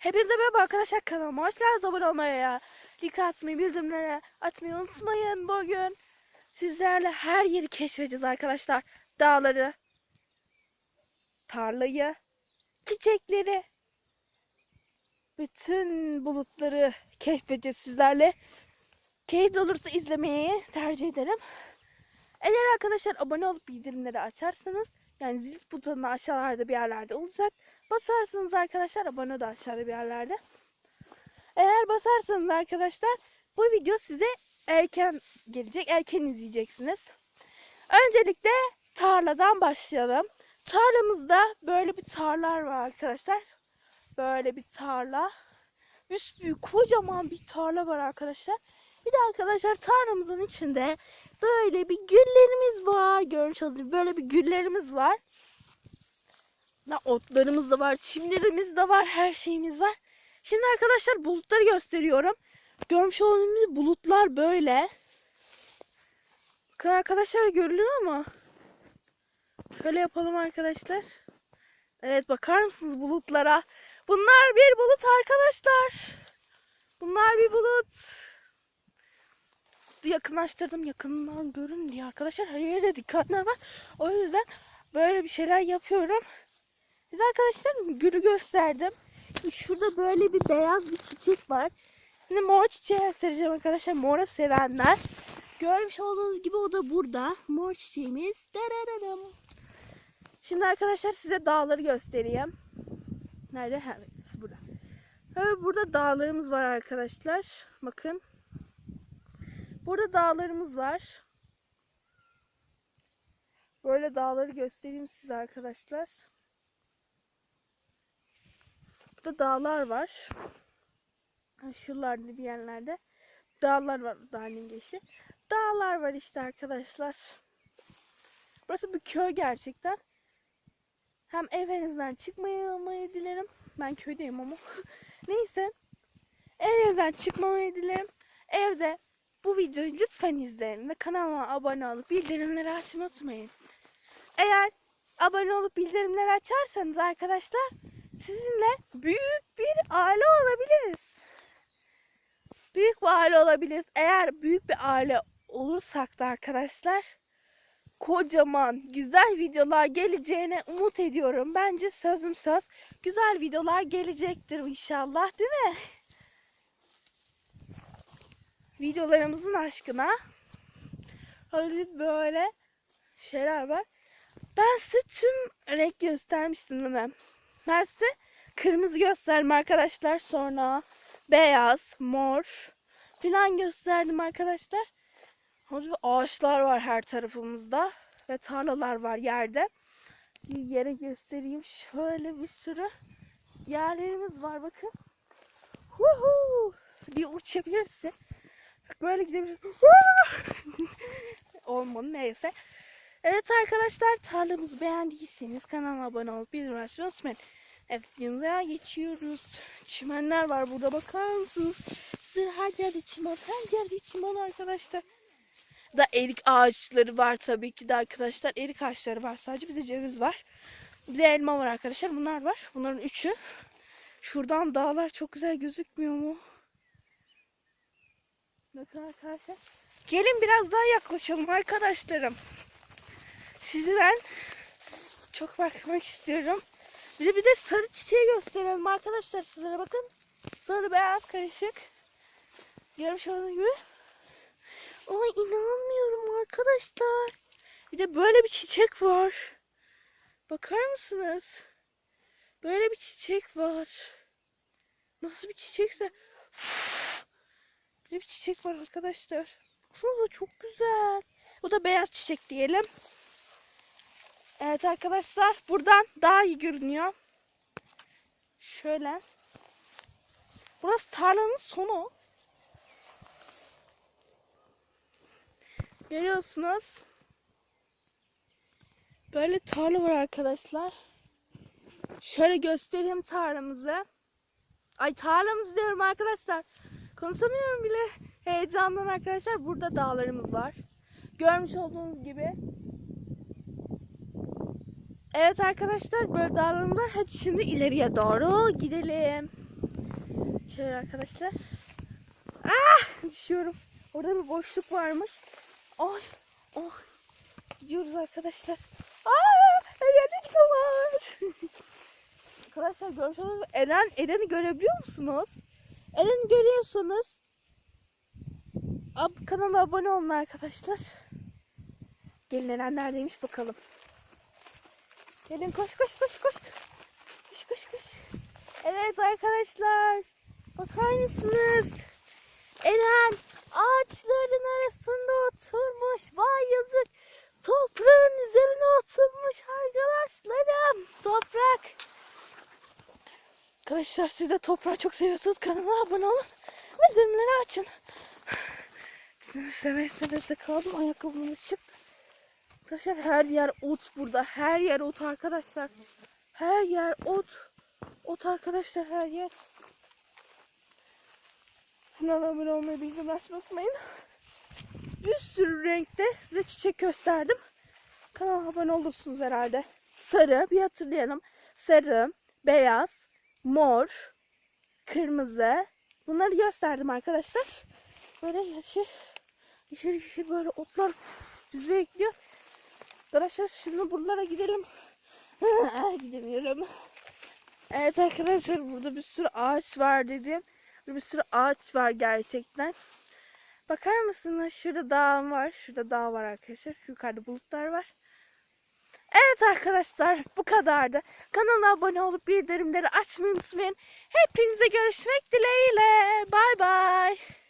Hepinize merhaba arkadaşlar kanalıma hoş geldiniz abone olmaya, like atmayı, bildirimlere atmayı unutmayın bugün. Sizlerle her yeri keşfedeceğiz arkadaşlar. Dağları, tarlayı, çiçekleri, bütün bulutları keşfedeceğiz sizlerle. Keyifli olursa izlemeyi tercih ederim. Eğer arkadaşlar abone olup bildirimleri açarsanız yani zil butonu aşağılarda bir yerlerde olacak. Basarsanız arkadaşlar abone de aşağıda bir yerlerde. Eğer basarsanız arkadaşlar bu video size erken gelecek. Erken izleyeceksiniz. Öncelikle tarladan başlayalım. Tarlamızda böyle bir tarlar var arkadaşlar. Böyle bir tarla. Büyük kocaman bir tarla var arkadaşlar. Bir de arkadaşlar tarlamızın içinde böyle bir güllerimiz var. Görmüş olduğunuz gibi böyle bir güllerimiz var. Ne otlarımız da var, çimlerimiz de var, her şeyimiz var. Şimdi arkadaşlar bulutları gösteriyorum. Görmüş olduğunuz bulutlar böyle. Bakın arkadaşlar görülüyor mu? Şöyle yapalım arkadaşlar. Evet bakar mısınız bulutlara? Bunlar bir bulut arkadaşlar. Bunlar bir bulut. Yakınlaştırdım yakından görün diye arkadaşlar. Her yerde dikkatler var. O yüzden böyle bir şeyler yapıyorum. Size arkadaşlar gülü gösterdim. Şurada böyle bir beyaz bir çiçek var. Şimdi mor çiçeği göstereceğim arkadaşlar. Mora sevenler. Görmüş olduğunuz gibi o da burada. Mor çiçeğimiz. Şimdi arkadaşlar size dağları göstereyim. Nerede? Evet burada. Evet, burada dağlarımız var arkadaşlar. Bakın. Burada dağlarımız var. Böyle dağları göstereyim size arkadaşlar. Burada dağlar var. Şuralarda bir yerlerde. Dağlar var dağın geçti. Dağlar var işte arkadaşlar. Burası bir köy gerçekten. Hem evinizden çıkmamayı dilerim. Ben köydeyim ama. Neyse. Evinizden çıkmamayı dilerim. Evde bu videoyu lütfen izleyin ve kanalıma abone olup bildirimleri açmayı unutmayın. Eğer abone olup bildirimleri açarsanız arkadaşlar sizinle büyük bir aile olabiliriz. Büyük bir aile olabiliriz. Eğer büyük bir aile olursak da arkadaşlar kocaman güzel videolar geleceğine umut ediyorum. Bence sözüm söz. Güzel videolar gelecektir inşallah değil mi? Videolarımızın aşkına öyle böyle şeyler var. Ben size tüm renk göstermiştim değil? Ben size kırmızı gösterdim arkadaşlar. Sonra beyaz, mor falan gösterdim arkadaşlar. Orada ağaçlar var her tarafımızda. Ve tarlalar var yerde. Bir yere göstereyim. Şöyle bir sürü yerlerimiz var bakın. Huhu diye uçabilirsin. Böyle gidebilirsin. Olmadı neyse. Evet arkadaşlar tarlamızı beğendiyseniz kanala abone olup bildirim açmayı unutmayın. Evet videomuza geçiyoruz. Çimenler var burada bakar mısınız? Size her yerde çimen, her yerde çimen arkadaşlar. Da erik ağaçları var tabii ki de arkadaşlar. Erik ağaçları var sadece bir de ceviz var. Bir de elma var arkadaşlar. Bunlar var. Bunların üçü. Şuradan dağlar çok güzel gözükmüyor mu? Gelin biraz daha yaklaşalım arkadaşlarım. Sizi ben çok bakmak istiyorum. Bir de bir de sarı çiçeği gösterelim arkadaşlar sizlere bakın. Sarı beyaz karışık. Görmüş olduğunuz gibi. Ay inanmıyorum arkadaşlar. Bir de böyle bir çiçek var. Bakar mısınız? Böyle bir çiçek var. Nasıl bir çiçekse. De bir çiçek var arkadaşlar. Baksanıza çok güzel. Bu da beyaz çiçek diyelim. Evet arkadaşlar buradan daha iyi görünüyor. Şöyle. Burası tarlanın sonu. Görüyorsunuz. Böyle tarla var arkadaşlar. Şöyle göstereyim tarlamızı. Ay tarlamız diyorum arkadaşlar. Konuşamıyorum bile heyecandan arkadaşlar. Burada dağlarımız var. Görmüş olduğunuz gibi. Evet arkadaşlar böyle dağlarım var. Hadi şimdi ileriye doğru gidelim. Şöyle arkadaşlar. Ah düşüyorum. Orada bir boşluk varmış. Ay. Oh. Gidiyoruz arkadaşlar. Aa, Eren'in var. arkadaşlar görmüş olduğunuz Eren, Eren'i görebiliyor musunuz? Eren'i görüyorsunuz. Ab kanala abone olun arkadaşlar. Gelin Eren neredeymiş bakalım. Gelin koş koş koş koş. Koş koş koş. Evet arkadaşlar. Bakar mısınız? Eren ağaçların arasında oturmuş. Vay yazık. Toprağın üzerine oturmuş arkadaşlarım. Toprak. Arkadaşlar siz de toprağı çok seviyorsunuz. Kanala abone olun. Bildirimleri açın. Sizi seve seve de kaldım. Ayakkabımı çıktı. Arkadaşlar her yer ot burada. Her yer ot arkadaşlar. Her yer ot. Ot arkadaşlar her yer. Kanala abone olmayı bildirim açmasmayın. Bir sürü renkte size çiçek gösterdim. Kanala abone olursunuz herhalde. Sarı bir hatırlayalım. Sarı, beyaz, mor, kırmızı. Bunları gösterdim arkadaşlar. Böyle yeşil, yeşil yeşil böyle otlar bizi bekliyor. Arkadaşlar şimdi buralara gidelim. Gidemiyorum. Evet arkadaşlar burada bir sürü ağaç var dedim. Bir sürü ağaç var gerçekten. Bakar mısınız? Şurada dağ var. Şurada dağ var arkadaşlar. Yukarıda bulutlar var. Evet arkadaşlar bu kadardı. Kanala abone olup bildirimleri açmayı unutmayın. Hepinize görüşmek dileğiyle. Bay bay.